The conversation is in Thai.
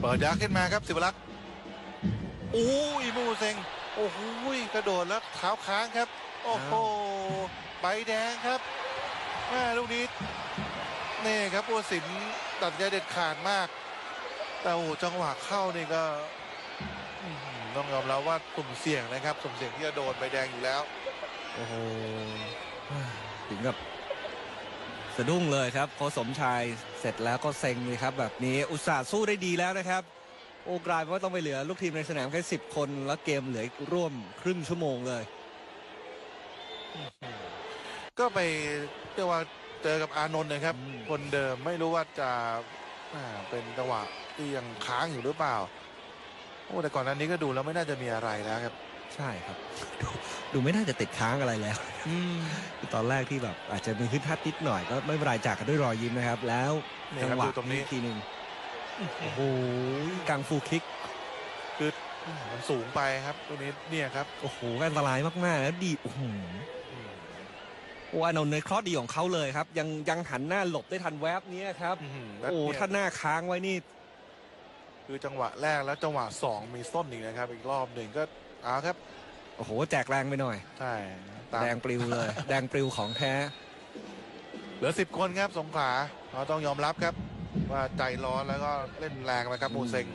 เปิดยักขึ้นมาครับสิบลักษ์โอ้ยมูเซงโอ้โหกระโดดแล้วเท้าค้างครับ โอ้โหใบแดงครับแม่ลูกนี้นี่ครับผู้ตัดสินตัดใจเด็ดขาดมาก แต่โอ้โหจังหวะเข้านี่ก็ต้องยอมรับว่าสุ่มเสี่ยงนะครับสุ่มเสี่ยงที่จะโดนใบแดงอยู่แล้ว โอ้โหถึงกับะดุ้งเลยครับโค้ชสมชายเสร็จแล้วก็เซ็งเลยครับ แบบนี้อุตส่าห์สู้ได้ดีแล้วนะครับ โอ้กลายเป็นว่าต้องไปเหลือลูกทีมในสนามแค่สิบคน แล้วเกมเหลืออีกร่วมครึ่งชั่วโมงเลย ก็ไปเรียกว่าเจอกับอานนท์นะครับอืมคนเดิมไม่รู้ว่าจะอ่าเป็นจังหวะที่ยังค้างอยู่หรือเปล่าโอ้แต่ก่อนหนั้นนี้ก็ดูแล้วไม่น่าจะมีอะไรแล้วครับ ใช่ครับ ดูดูไม่น่าจะติดค้างอะไรแล้วตอนแรกที่แบบอาจจะมีขึ้นทัดนิดหน่อยก็ไม่เป็นไรจากกันด้วยรอยยิ้มนะครับ แล้วนี่จังครับหวะดูตรงนี้อีกทีหนึ่งโอ้โหกังฟูคิก คือมันสูงไปครับตรงนี้เนี่ยครับโอ้โหอันตรายมากๆแล้วดีโอ้โหอืมโอ้อานนท์ในเคราะห์ดีของเขาเลยครับ ยังยังหันหน้าหลบได้ทันแวบเนี้ยครับอื้อหืแล้วโอ้เนี่ยถ้าหน้าค้างไว้นี่ คือจังหวะแรกแล้วจังหวะสองมีส้นอีกนะครับ อีกรอบหนึ่งก็เอาครับ โอ้โห แจกแรงไปหน่อย ใช่ตามแดงปลิวเลย แดงปลิวของแท้ เหลือสิบคนครับสงขลาเราต้องยอมรับครับ ว่าใจร้อนแล้วก็เล่นแรงนะครับอืมมูเซง